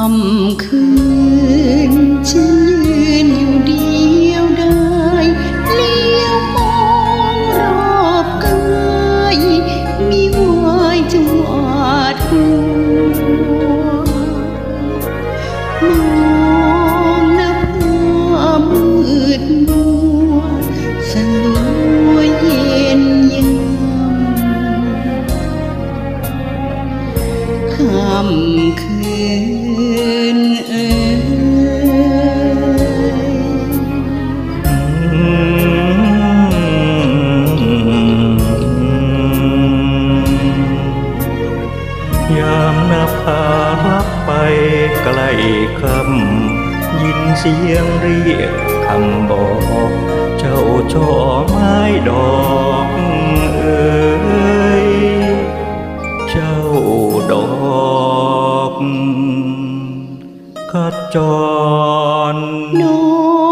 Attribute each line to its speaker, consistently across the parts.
Speaker 1: ค่ำคืนฉันยืนอยู่เดียวดายเลี้ยวมองรอบกายมีวายจวาดกลัวมองหน้าผามืดมัวสลัวเย็นยามค่ำคืน
Speaker 2: ใกล้คำยินเสียงเรียกคำบอก เจ้าช่อไม้ดอกเอ๋ยเจ้าดอกขจร
Speaker 1: น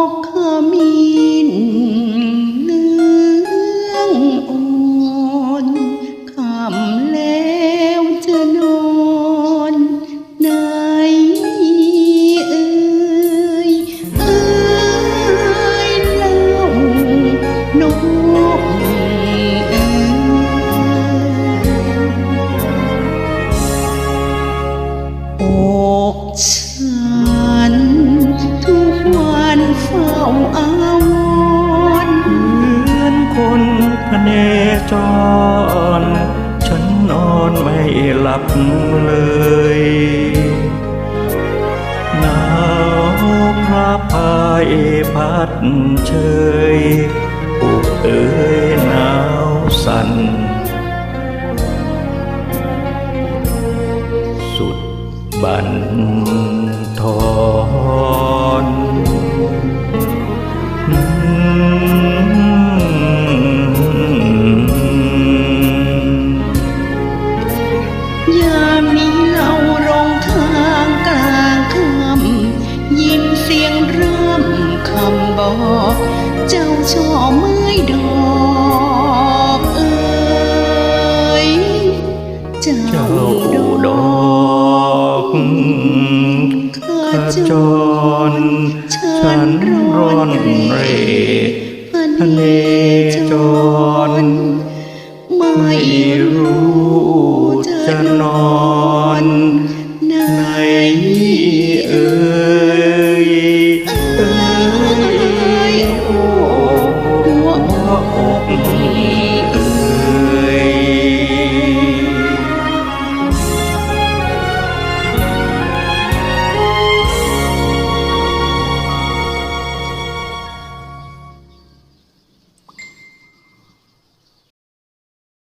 Speaker 1: เฝ้าอาวร
Speaker 2: เหมือนคนพเนจร ฉันนอนไม่หลับเลยหนาวพระพายพัดเชยอุกเอ๋ยหนาวสั่นสุดบันทอน
Speaker 1: ยามนี้เรารองทางกลางคำยินเสียงร่ำคำบอก เจ้าช่อไม้ดอกเอ่ยเจ้า
Speaker 2: เจ้า
Speaker 1: ดอ
Speaker 2: กก
Speaker 1: ข
Speaker 2: ขจรฉันร่อนเร่พเนจร ไหนเอ่